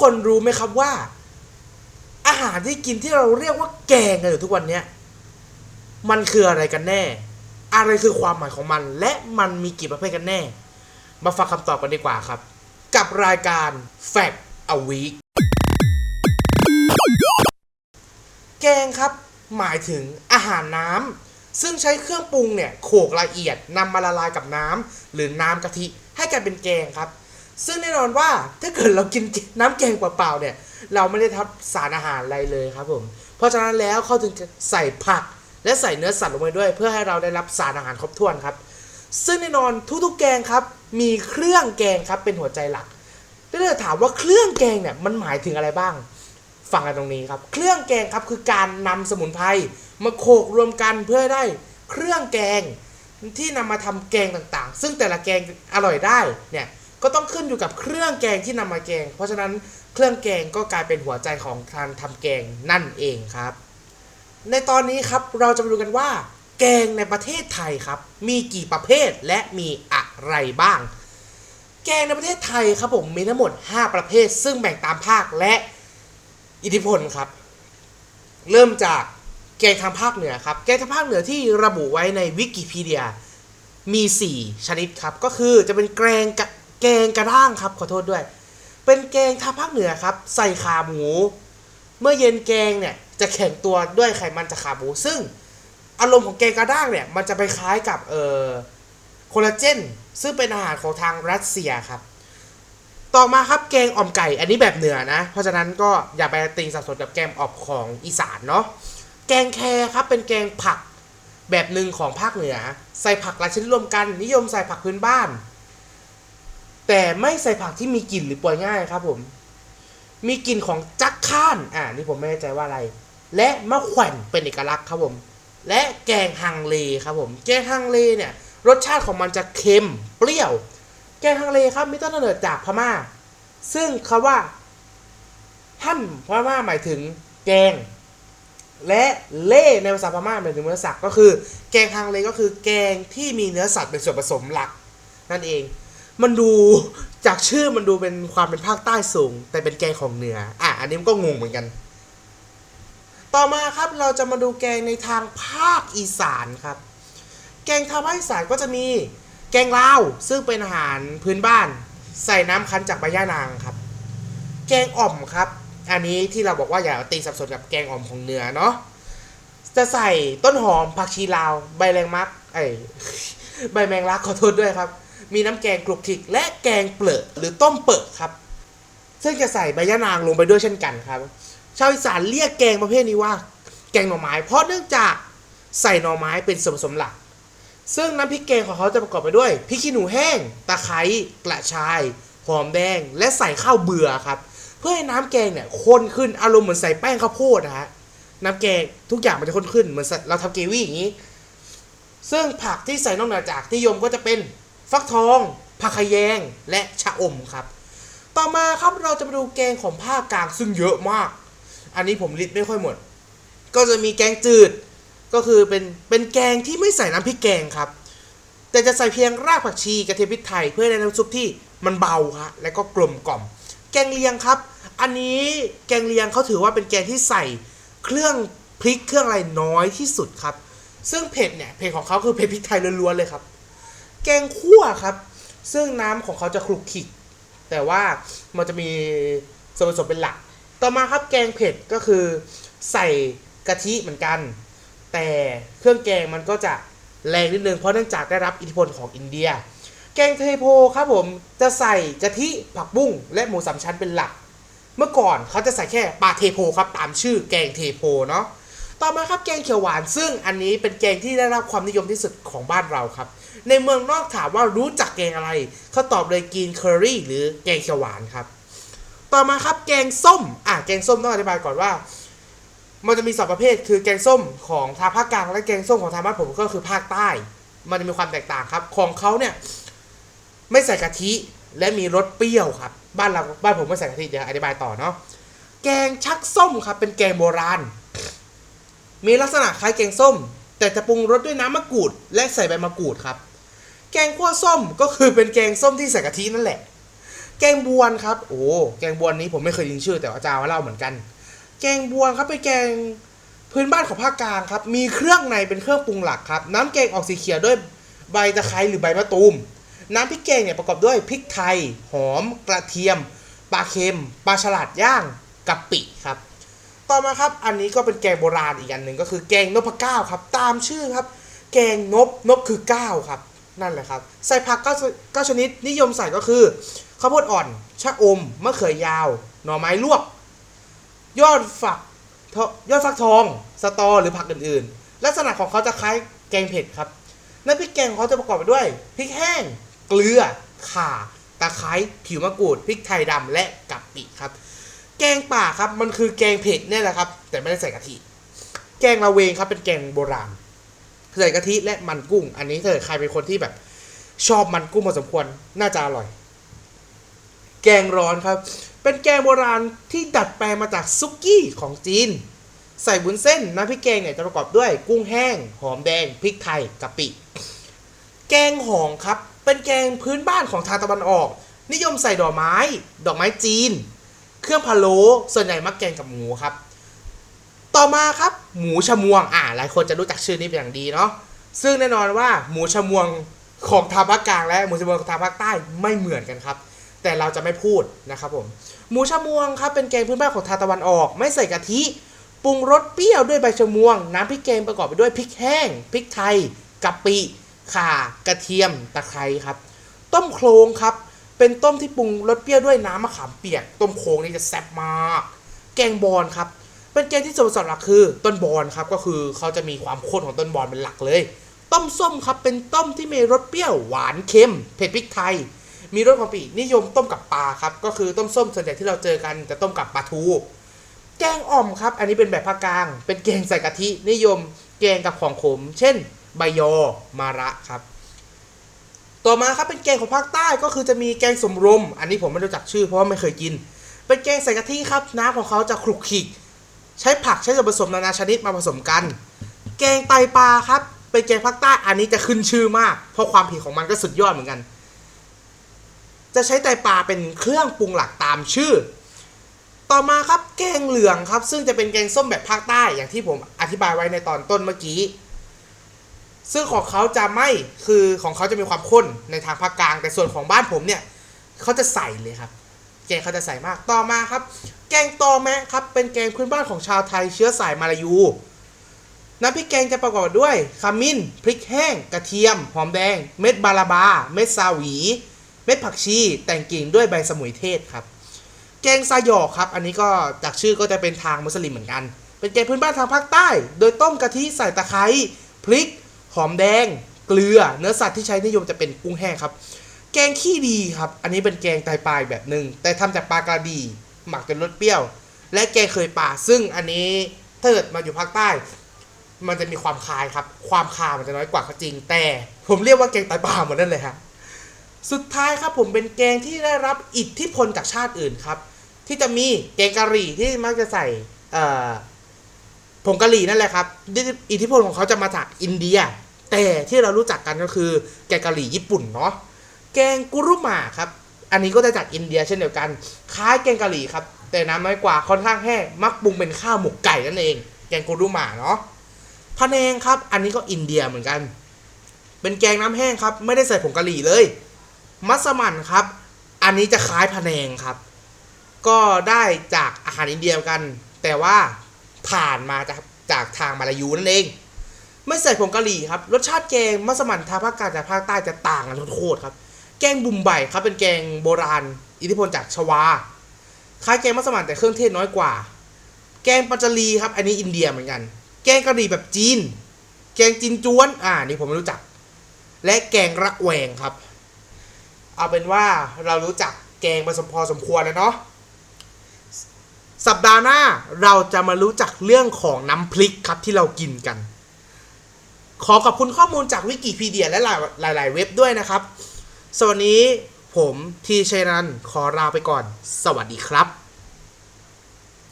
คนรู้ไหมครับว่า อาหารที่กินที่เราเรียกว่าแกงกันอยู่ทุกวันเนี้ยมันคืออะไรกันแน่ อะไรคือความหมายของมัน และมันมีกี่ประเภทกันแน่ มาฟังคำตอบกันดีกว่าครับ กับรายการ Fact a Week แกงครับหมายถึงอาหารน้ำซึ่งใช้เครื่องปรุงเนี่ยโขลกละเอียดนำมาละลายกับน้ำหรือน้ำกะทิให้กลายเป็นแกงครับ ซึ่งแน่นอนว่าถ้าเกิดเรากินน้ำแกงเปล่าๆเนี่ย เราไม่ได้ทับสารอาหารอะไรเลยครับผม เพราะฉะนั้นแล้วเขาถึงจะใส่ผักและใส่เนื้อสัตว์ลงไปด้วย เพื่อให้เราได้รับสารอาหารครบถ้วนครับ ซึ่งแน่นอนทุกๆแกงครับ มีเครื่องแกงครับเป็นหัวใจหลักถ้าเราถามว่าเครื่องแกงเนี่ยมันหมายถึงอะไรบ้างฟังกันตรงนี้ครับ เครื่องแกงครับคือการนำสมุนไพรมาโขลกรวมกันเพื่อได้เครื่องแกงที่นำมาทำแกงต่างๆ ซึ่งแต่ละแกงอร่อยได้เนี่ย ก็ต้องขึ้นอยู่กับเครื่องแกงที่นำมาแกง เพราะฉะนั้นเครื่องแกงก็กลายเป็นหัวใจของการทำแกงนั่นเองครับ ในตอนนี้ครับเราจะมาดูกันว่า แกงในประเทศไทยครับ มีกี่ประเภทและมีอะไรบ้าง แกงในประเทศไทยครับผมมีทั้งหมด 5 ประเภท ซึ่งแบ่งตามภาคและอิทธิพลครับ เริ่มจากแกงทางภาคเหนือครับ แกงทางภาคเหนือที่ระบุไว้ในวิกิพีเดียมี 4 ชนิดครับ ก็คือจะเป็นแกง กะแกงกระด้างครับขอโทษด้วย เป็นแกงทางภาคเหนือครับ ใส่ขาหมู เมื่อเย็นแกงเนี่ยจะแข็งตัวด้วยไขมันจากขาหมู ซึ่งอารมณ์ของแกงกระด้างเนี่ยมันจะไปคล้ายกับเอ่อโคลลาเจนซึ่งเป็นอาหารของทางรัสเซียครับ ต่อมาครับแกงอ่อมไก่ อันนี้แบบเหนือนะ เพราะฉะนั้นก็อย่าไปตีสับสนกับแกงอ่อมของอีสานเนาะแกงแครครับเป็นแกงผักแบบหนึ่งของภาคเหนือ ใส่ผักหลายชนิดรวมกันนิยมใส่ผักพื้นบ้าน แต่ไม่ใส่ผักที่มีกลิ่นหรือป่วยง่ายครับผม มีกลิ่นของจักข้านอ่านี่ผมไม่แน่ใจว่าอะไร และมะแขวนเป็นเอกลักษณ์ครับผม และแกงฮังเลครับผม แกงฮังเลเนี่ยรสชาติของมันจะเค็มเปรี้ยว แกงฮังเลครับมีต้นกำเนิดจากพม่า ซึ่งคำว่าหั่นพม่าหมายถึงแกง และเล่ในภาษาพม่าหมายถึงเนื้อสัตว์ก็คือ แกงฮังเลก็คือแกงที่มีเนื้อสัตว์เป็นส่วนผสมหลัก นั่นเอง มันดูจากชื่อมันดูเป็นความเป็นภาคใต้สูง แต่เป็นแกงของเหนือ อะ อันนี้มันก็งงเหมือนกัน ต่อมาครับเราจะมาดูแกงในทางภาคอีสานครับ แกงทางภาคอีสานก็จะมีแกงลาวซึ่งเป็นอาหารพื้นบ้าน ใส่น้ำคั้นจากใบย่านางครับ แกงอ่อมครับ อันนี้ที่เราบอกว่าอย่าตีสับสนกับแกงอ่อมของเหนือเนาะจะใส่ต้นหอมผักชีลาว ใบแรงมักไอใบแมงลักขอโทษด้วยครับ มีน้ำแกงกรุกคลิกและแกงเปลือกหรือต้มเปลือกครับ ซึ่งจะใส่ใบยะนางลงไปด้วยเช่นกันครับ ชาวอีสานเรียกแกงประเภทนี้ว่า แกงหน่อไม้ เพราะเนื่องจากใส่หน่อไม้เป็นส่วนผสมหลัก ซึ่งน้ำพริกแกงของเขาจะประกอบไปด้วยพริกขี้หนูแห้ง ตะไคร้กระชาย หอมแดง และใส่ข้าวเบื่อครับ เพื่อให้น้ำแกงเนี่ยข้นขึ้นอารมณ์เหมือนใส่แป้งข้าวโพดนะฮะน้ำแกงทุกอย่างมันจะข้นขึ้นเหมือนเราทำเกวี่อย่างนี้ ซึ่งผักที่ใส่นอกเหนือจากที่ยมก็จะเป็น ฟักทองผักขยง และชะอมครับ ต่อมาครับเราจะมาดูแกงของภาคกลางซึ่งเยอะมาก อันนี้ผมลิสต์ไม่ค่อยหมด ก็จะมีแกงจืด ก็คือเป็นเป็นแกงที่ไม่ใส่น้ำพริกแกงครับ แต่จะใส่เพียงรากผักชีกระเทียมพริกไทยเพื่อให้ได้น้ำซุปที่มันเบาฮะและก็กลมกล่อม แกงเลียงครับ อันนี้แกงเลียงเขาถือว่าเป็นแกงที่ใส่เครื่องพริกเครื่องอะไรน้อยที่สุดครับ ซึ่งเผ็ดเนี่ยเผ็ดของเขาคือเผ็ดพริกไทยล้วนๆเลยครับ แกงคั่วครับ ซึ่งน้ำของเขาจะคลุกคลิก แต่ว่ามันจะมีส่วนผสมเป็นหลัก ต่อมาครับแกงเผ็ดก็คือใส่กะทิเหมือนกัน แต่เครื่องแกงมันก็จะแรงนิดนึงเพราะเนื่องจากได้รับอิทธิพลของอินเดีย แกงเทโพครับผมจะใส่กะทิผักบุ้งและหมูสามชั้นเป็นหลัก เมื่อก่อนเขาจะใส่แค่ปลาเทโพครับตามชื่อแกงเทโพเนาะต่อมาครับแกงเขียวหวานซึ่งอันนี้เป็นแกงที่ได้รับความนิยมที่สุดของบ้านเราครับ ในเมืองนอกถามว่ารู้จักแกงอะไร เขาตอบเลยกินเคอรี่หรือแกงเขียวหวานครับ ต่อมาครับแกงส้ม อะแกงส้มต้องอธิบายก่อนว่า มันจะมีสองประเภท คือแกงส้มของทางภาคกลางและแกงส้มของทางบ้านผมก็คือภาคใต้ มันจะมีความแตกต่างครับ ของเขาเนี่ยไม่ใส่กะทิและมีรสเปรี้ยวครับ บ้านเราบ้านผมไม่ใส่กะทิเดี๋ยวอธิบายต่อเนาะแกงชักส้มครับเป็นแกงโบราณ มีลักษณะคล้ายแกงส้ม แต่จะปรุงรสด้วยน้ำมะกรูด และใส่ใบมะกรูดครับ แกงคั่วส้มก็คือเป็นแกงส้มที่ใส่กะทินั่นแหละ แกงบวนครับ โอ้แกงบวนนี้ผมไม่เคยยินชื่อแต่ว่าอาจารย์มาเล่าเหมือนกัน แกงบวนครับเป็นแกงพื้นบ้านของภาคกลางครับ มีเครื่องในเป็นเครื่องปรุงหลักครับ น้ำแกงออกสีเขียวด้วยใบตะไคร้หรือใบมะตูม น้ำพริกแกงเนี่ยประกอบด้วยพริกไทย หอม กระเทียม ปลาเค็ม ปลาฉลาดย่างกะปิครับ ต่อมาครับ อันนี้ก็เป็นแกงโบราณอีกอันหนึ่งก็คือแกงนพเก้าครับ ตามชื่อครับ แกงนบนบคือก้าครับ นั่นแหละครับ ใส่ผักเก้าเก้าชนิดนิยมใส่ก็คือข้าวโพดอ่อน ชะอม มะเขือยาว หน่อไม้ลวก ยอดฝักยอดฟักทอง สตอหรือผักอื่นๆ ลักษณะของเขาจะคล้ายแกงเผ็ดครับน้ำพริกแกงของเขาจะประกอบไปด้วยพริกแห้ง เกลือ ข่า ตะไคร้ ผิวมะกรูด พริกไทยดำและกะปิครับ แกงป่าครับมันคือแกงเผ็ดเนี่ยแหละครับ แต่ไม่ได้ใส่กะทิ แกงละเวงครับเป็นแกงโบราณใส่กะทิและมันกุ้ง อันนี้ถ้าเกิดใครเป็นคนที่แบบ ชอบมันกุ้งพอสมควรน่าจะอร่อย แกงร้อนครับ เป็นแกงโบราณที่ดัดแปลงมาจากซุกี้ของจีน ใส่บุนเส้นน้ำพริกแกงเนี่ยจะประกอบด้วยกุ้งแห้ง หอมแดงพริกไทยกะปิ แกงหองครับ เป็นแกงพื้นบ้านของทางตะวันออก นิยมใส่ดอกไม้ ดอกไม้จีน เครื่องพะโล้ส่วนใหญ่มักแกงกับหมูครับ ต่อมาครับหมูชมวงอ่าหลายคนจะรู้จักชื่อนี้เป็นอย่างดีเนาะซึ่งแน่นอนว่าหมูชมวงของทางภาคกลางและหมูชมวงของทางภาคใต้ไม่เหมือนกันครับ แต่เราจะไม่พูดนะครับผมหมูชมวงครับเป็นแกงพื้นบ้านของทางตะวันออก ไม่ใส่กะทิปรุงรสเปรี้ยวด้วยใบชมวง น้ำพริกแกงประกอบไปด้วยพริกแห้งพริกไทยกะปิข่ากระเทียมตะไคร้ครับ ต้มโครงครับ เป็นต้มที่ปรุงรสเปรี้ยวด้วยน้ำมะขามเปียก ต้มโครงนี่จะแซ่บมาก แกงบอลครับ เป็นแกงที่ส่วนผสมหลักคือ ต้นบอลครับ ก็คือเขาจะมีความข้นของต้นบอลเป็นหลักเลย ต้มส้มครับ เป็นต้มที่มีรสเปรี้ยวหวานเค็ม เผ็ดพริกไทย มีรสของปีนิยมต้มกับปลาครับ ก็คือต้มส้มส่วนใหญ่ที่เราเจอกันจะต้มกับปลาทู แกงอ่อมครับ อันนี้เป็นแบบภาคกลาง เป็นแกงใส่กะทินิยม แกงกับของขม เช่น ใบยอ มาระครับ ต่อมาครับเป็นแกงของภาคใต้ก็คือจะมีแกงสมรม อันนี้ผมไม่รู้จักชื่อเพราะไม่เคยกิน เป็นแกงใส่กะทิครับน้ำของเขาจะคลุกคลิก ใช้ผักใช้ส่วนผสมนานาชนิดมาผสมกัน แกงไตปลาครับเป็นแกงภาคใต้อันนี้จะขึ้นชื่อมาก เพราะความเผ็ดของมันก็สุดยอดเหมือนกัน จะใช้ไตปลาเป็นเครื่องปรุงหลักตามชื่อ ต่อมาครับแกงเหลืองครับ ซึ่งจะเป็นแกงส้มแบบภาคใต้อย่างที่ผมอธิบายไว้ในตอนต้นเมื่อกี้ ซึ่งของเขาจะไม่คือของเขาจะมีความข้นในทางภาคกลาง แต่ส่วนของบ้านผมเนี่ยเขาจะใส่เลยครับ แกงเขาจะใส่มากต่อมาครับ แกงตอแมะครับ เป็นแกงพื้นบ้านของชาวไทยเชื้อสายมาลายูน้ำพริกแกงจะประกอบด้วยขมิ้นพริกแห้ง กระเทียม หอมแดง เม็ดบาลาบา เม็ดซาวี เม็ดผักชี แต่งกิ่งด้วยใบสมุยเทศครับ แกงซาหยอกครับ อันนี้ก็จากชื่อก็จะเป็นทางมุสลิมเหมือนกัน เป็นแกงพื้นบ้านทางภาคใต้ โดยต้มกะทิใส่ตะไคร้พริก หอมแดง เกลือ เนื้อสัตว์ที่ใช้นิยมจะเป็นกุ้งแห้งครับ แกงขี้ดีครับ อันนี้เป็นแกงไตปลายแบบหนึ่งแต่ทำจากปลากระดี หมักจนรสเปรี้ยว และแกงเคยป่า ซึ่งอันนี้ถ้าเกิดมาอยู่ภาคใต้ มันจะมีความคายครับ ความคามันจะน้อยกว่าก็จริง แต่ ผมเรียกว่าแกงไตปลาหมดนั่นเลยครับสุดท้ายครับผมเป็นแกงที่ได้รับอิทธิพลจากชาติอื่นครับ ที่จะมีแกงกะหรี่ที่มักจะใส่ ผงกะหรี่นั่นแหละครับ อิทธิพลของเขาจะมาจากอินเดีย แต่ที่เรารู้จักกันก็คือแกงกะหรี่ญี่ปุ่นเนาะแกงกุรุมาครับ อันนี้ก็จะจากอินเดียเช่นเดียวกัน คล้ายแกงกะหรี่ครับ แต่น้ำน้อยกว่าค่อนข้างแห้งมักปรุงเป็นข้าวหมกไก่นั่นเอง แกงกุรุมาเนาะพะแนงครับ อันนี้ก็อินเดียเหมือนกัน เป็นแกงน้ำแห้งครับ ไม่ได้ใส่ผงกะหรี่เลย มัสมั่นครับ อันนี้จะคล้ายพะแนงครับ ก็ได้จากอาหารอินเดียเหมือนกัน แต่ว่า ผ่านมาจากจากทางมาลายูนั่นเอง ไม่ใส่ผงกะหรี่ครับ รสชาติแกงมัสมั่นทางภาคกลางจากภาคใต้จะต่างกันโคตรครับ แกงบุมใบครับเป็นแกงโบราณ อิทธิพลจากชวา คล้ายแกงมัสมั่นแต่เครื่องเทศน้อยกว่า แกงปัจจลีครับ อันนี้อินเดียเหมือนกัน แกงกะหรี่แบบจีน แกงจีนจวน อ่า นี่ผมไม่รู้จัก และแกงระแวงครับ เอาเป็นว่าเรารู้จักแกงมาสมพอสมควรแล้วเนาะ สัปดาห์หน้าเราจะมารู้จักเรื่องของน้ำพริกครับที่เรากินกัน ขอขอบคุณข้อมูลจากวิกิพีเดียและหลายหลายๆเว็บด้วยนะครับสวัสดีผมทีเชนันขอลาไปก่อน สวัสดีครับ